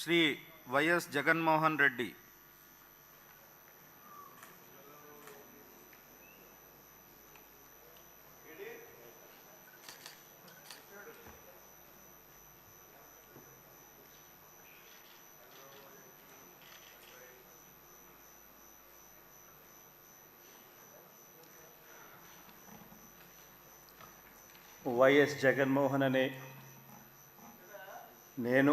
Shri YS Jaganmohan Reddy. YS Jaganmohan అనే నేను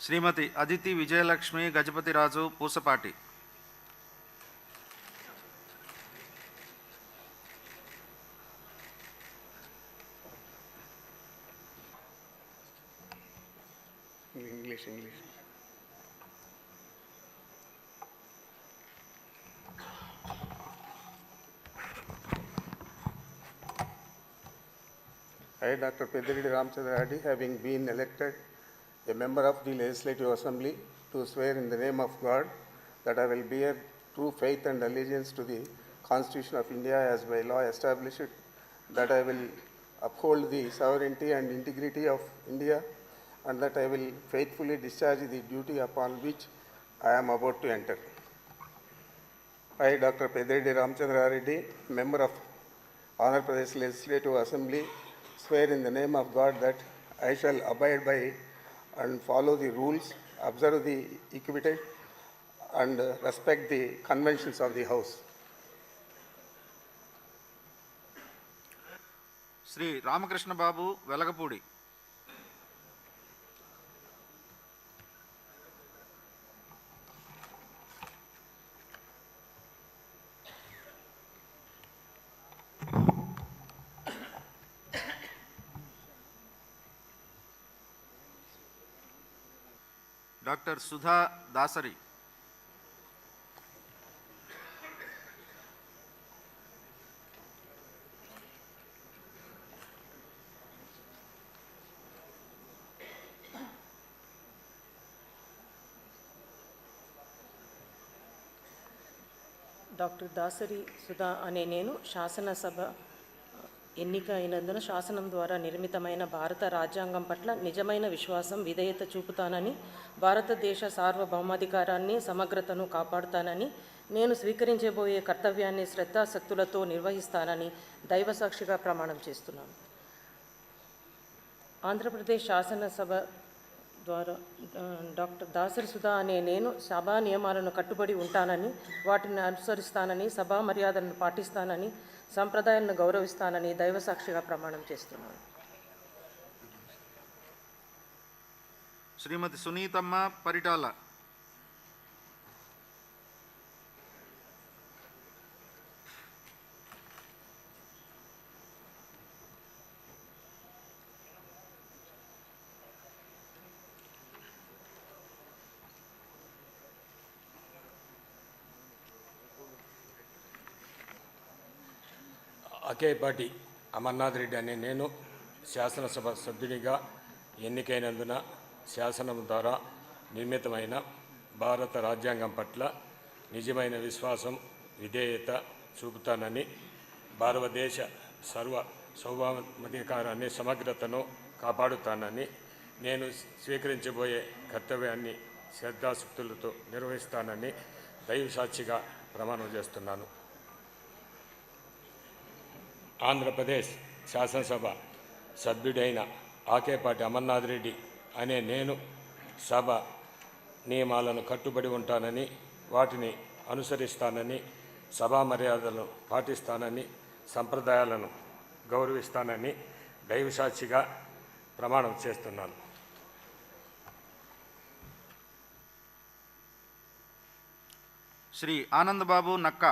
Shrimati Aditi Vijayalakshmi Gajapathiraju Pusapati English English I, Dr. Pediridi Ramchandra Reddy, having been elected a member of the Legislative Assembly, to swear in the name of God that I will bear true faith and allegiance to the Constitution of India as by law established, that I will uphold the sovereignty and integrity of India, and that I will faithfully discharge the duty upon which I am about to enter. I, Dr. Pediridi Ramchandra Reddy, member of Andhra Pradesh Legislative Assembly, swear in the name of God that I shall abide by and follow the rules, observe the equity, and uh, respect the conventions of the House. Shri Ramakrishna Babu Velagapudi doctor Sudha Dasari. Doctor Dasari Sudha అనే నేను శాసనసభ ఎన్నిక అయినందున శాసనం ద్వారా నిర్మితమైన భారత రాజ్యాంగం పట్ల నిజమైన విశ్వాసం విధేయత చూపుతానని భారతదేశ సార్వభౌమాధికారాన్ని సమగ్రతను కాపాడుతానని నేను స్వీకరించబోయే కర్తవ్యాన్ని శ్రద్ధాశక్తులతో నిర్వహిస్తానని దైవసాక్షిగా ప్రమాణం చేస్తున్నాను. ఆంధ్రప్రదేశ్ శాసనసభ ద్వారా డాక్టర్ దాసరి సుధా అనే నేను సభా నియమాలను కట్టుబడి ఉంటానని వాటిని అనుసరిస్తానని సభా మర్యాదలను పాటిస్తానని సంప్రదాయాలను గౌరవిస్తానని దైవసాక్షిగా ప్రమాణం చేస్తున్నాను. శ్రీమతి సునీతమ్మ పరిటాల అకేపాటి అమర్నాథ్ రెడ్డి అనే నేను శాసనసభ సభ్యునిగా ఎన్నికైనందున శాసనం ద్వారా నిర్మితమైన భారత రాజ్యాంగం పట్ల నిజమైన విశ్వాసం విధేయత చూపుతానని భారతదేశ సర్వ సౌభాధికారాన్ని సమగ్రతను కాపాడుతానని నేను స్వీకరించబోయే కర్తవ్యాన్ని శ్రద్ధాశక్తులతో నిర్వహిస్తానని దైవ సాక్షిగా ప్రమాణం చేస్తున్నాను. ఆంధ్రప్రదేశ్ శాసనసభ సభ్యుడైన ఆకేపాటి అమర్నాథ్ రెడ్డి అనే నేను సభ నియమాలను కట్టుబడి ఉంటానని వాటిని అనుసరిస్తానని సభా మర్యాదలను పాటిస్తానని సంప్రదాయాలను గౌరవిస్తానని దైవసాక్షిగా ప్రమాణం చేస్తున్నాను. శ్రీ ఆనందబాబు నక్కా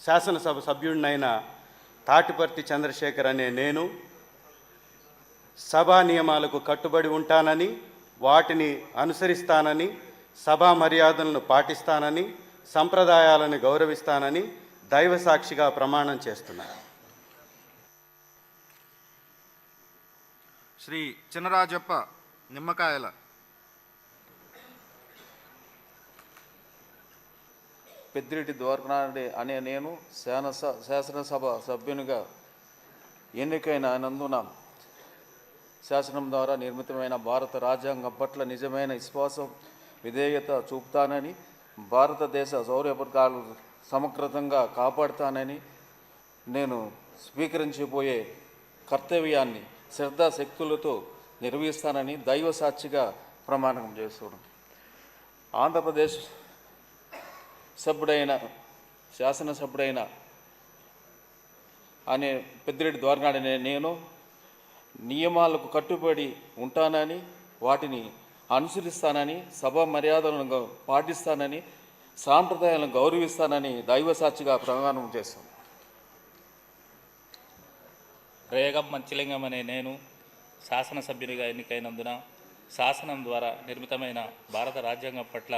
శాసనసభ సభ్యుడినైన తాటిపర్తి చంద్రశేఖర్ అనే నేను సభా నియమాలకు కట్టుబడి ఉంటానని వాటిని అనుసరిస్తానని సభా మర్యాదలను పాటిస్తానని సంప్రదాయాలను గౌరవిస్తానని దైవసాక్షిగా ప్రమాణం చేస్తున్నాను శ్రీ చినరాజప్ప నిమ్మకాయల పెద్దిరెడ్డి ద్వారకానాయుడు అనే నేను శాన శాసనసభ సభ్యునిగా ఎన్నికైన ఎన్నికైనందున శాసనం ద్వారా నిర్మితమైన భారత రాజ్యాంగం పట్ల నిజమైన విశ్వాసం విధేయత చూపుతానని భారతదేశ సౌర్యపథకాలు సమగ్రతంగా కాపాడుతానని నేను స్వీకరించబోయే కర్తవ్యాన్ని శ్రద్ధాశక్తులతో నిర్వహిస్తానని దైవ సాక్షిగా ప్రమాణం చేస్తున్నాను. ఆంధ్రప్రదేశ్ సభ్యుడైన శాసనసభ్యుడైన అనే పెద్దిరెడ్డి ద్వారనాడు నేను నియమాలకు కట్టుబడి ఉంటానని వాటిని అనుసరిస్తానని సభ మర్యాదలను పాటిస్తానని సాంప్రదాయాలను గౌరవిస్తానని దైవ సాక్షిగా ప్రమాణం చేస్తాను రేగం మంచిలింగం అనే నేను శాసనసభ్యునిగా ఎన్నికైనందున శాసనం ద్వారా నిర్మితమైన భారత రాజ్యాంగం పట్ల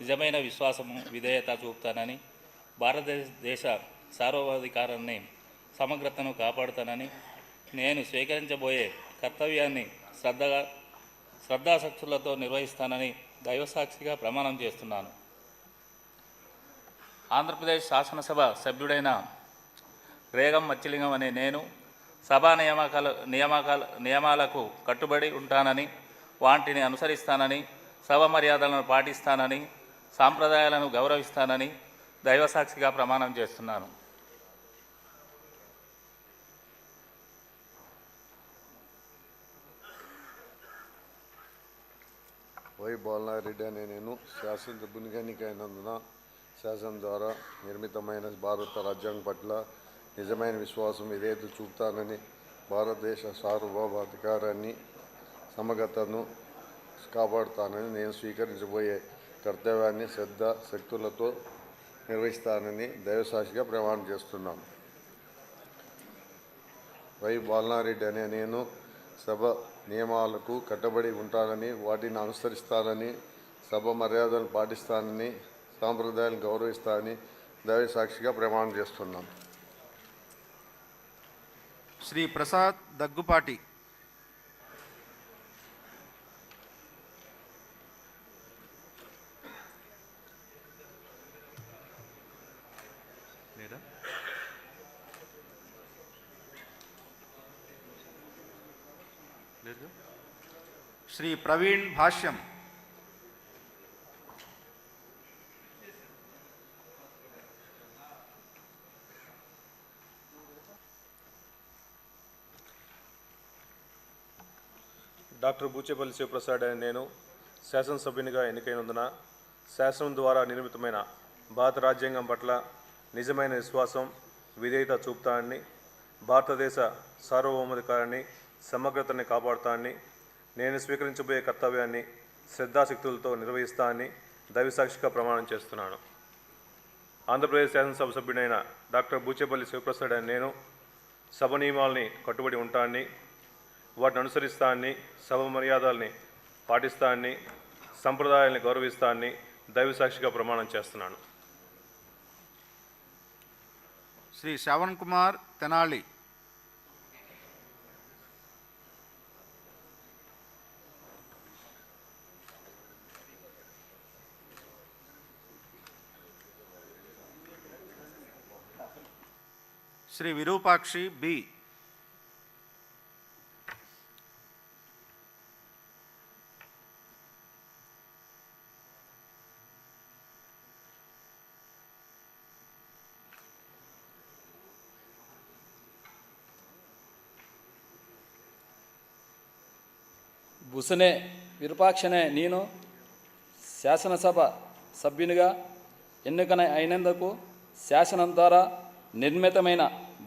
నిజమైన విశ్వాసము విధేయత చూపుతానని భారతదేశ సార్వధికారాన్ని సమగ్రతను కాపాడుతానని నేను స్వీకరించబోయే కర్తవ్యాన్ని శ్రద్ధగా శ్రద్ధాశక్తులతో నిర్వహిస్తానని దైవసాక్షిగా ప్రమాణం చేస్తున్నాను. ఆంధ్రప్రదేశ్ శాసనసభ సభ్యుడైన రేగం మచ్చిలింగం అనే నేను సభా నియామకాల నియామకాల నియమాలకు కట్టుబడి ఉంటానని వాటిని అనుసరిస్తానని సభ మర్యాదలను పాటిస్తానని సాంప్రదాయాలను గౌరవిస్తానని దైవసాక్షిగా ప్రమాణం చేస్తున్నాను. వై బాలనారెడ్డి అనే నేను శాసనసభ్యునిగా ఎన్నికైనందున శాసనం ద్వారా నిర్మితమైన భారత రాజ్యాంగం పట్ల నిజమైన విశ్వాసం విధేయత చూపుతానని భారతదేశ సార్వభౌమాధికారాన్ని సమగ్రతను కాపాడుతానని నేను స్వీకరించబోయే కర్తవ్యాన్ని శ్రద్ధ శక్తులతో నిర్వహిస్తానని దైవసాక్షిగా ప్రమాణం చేస్తున్నాను వై బాలనారెడ్డి అనే నేను సభ నియమాలకు కట్టబడి ఉంటానని వాటిని అనుసరిస్తానని సభ మర్యాదలు పాటిస్తానని సాంప్రదాయాలను గౌరవిస్తానని దైవసాక్షిగా ప్రమాణం చేస్తున్నాను శ్రీ ప్రసాద్ దగ్గుపాటి శ్రీ ప్రవీణ్ భాష్యం. డాక్టర్ బూచేపల్లి శివప్రసాద్ అనే నేను శాసనసభ్యునిగా ఎన్నికైనందున శాసనం ద్వారా నిర్మితమైన భారత రాజ్యాంగం పట్ల నిజమైన విశ్వాసం విధేయత చూపుతానని భారతదేశ సార్వభౌమాధికారాన్ని సమగ్రతని కాపాడుతానని నేను స్వీకరించబోయే కర్తవ్యాన్ని శ్రద్ధాశక్తులతో నిర్వహిస్తానని దైవసాక్షిగా ప్రమాణం చేస్తున్నాను. ఆంధ్రప్రదేశ్ శాసనసభ సభ్యుడైన డాక్టర్ బూచేపల్లి శివప్రసాద్ అని నేను సభ నియమాల్ని కట్టుబడి ఉంటానని వాటిని అనుసరిస్తానని సభ మర్యాదల్ని పాటిస్తానని సంప్రదాయాల్ని గౌరవిస్తానని దైవసాక్షిగా ప్రమాణం చేస్తున్నాను. శ్రీ శ్రవణ్ కుమార్ తెనాలి. శ్రీ విరూపాక్షి బి. బుసనే విరూపాక్షనే నేను శాసనసభ సభ్యునిగా ఎన్నికన అయినందుకు శాసనం ద్వారా నిర్మితమైన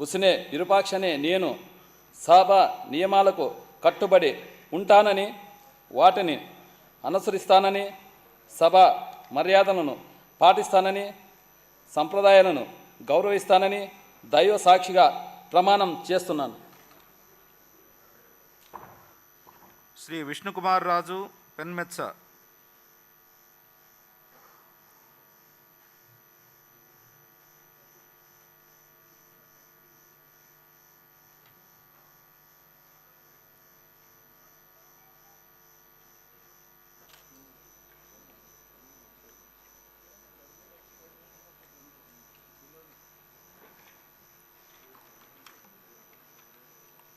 బుసినే విరుపాక్షనే నేను సభా నియమాలకు కట్టుబడి ఉంటానని వాటిని అనుసరిస్తానని సభ మర్యాదలను పాటిస్తానని సంప్రదాయాలను గౌరవిస్తానని దైవ సాక్షిగా ప్రమాణం చేస్తున్నాను. శ్రీ విష్ణుకుమార్ రాజు పెన్మెత్స.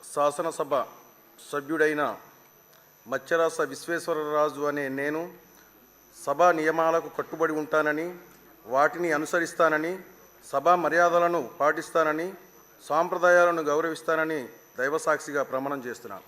శాసనసభ సభ్యుడైన మత్స్యరాస విశ్వేశ్వరరాజు అనే నేను సభా నియమాలకు కట్టుబడి ఉంటానని వాటిని అనుసరిస్తానని సభా మర్యాదలను పాటిస్తానని సాంప్రదాయాలను గౌరవిస్తానని దైవసాక్షిగా ప్రమాణం చేస్తున్నాను.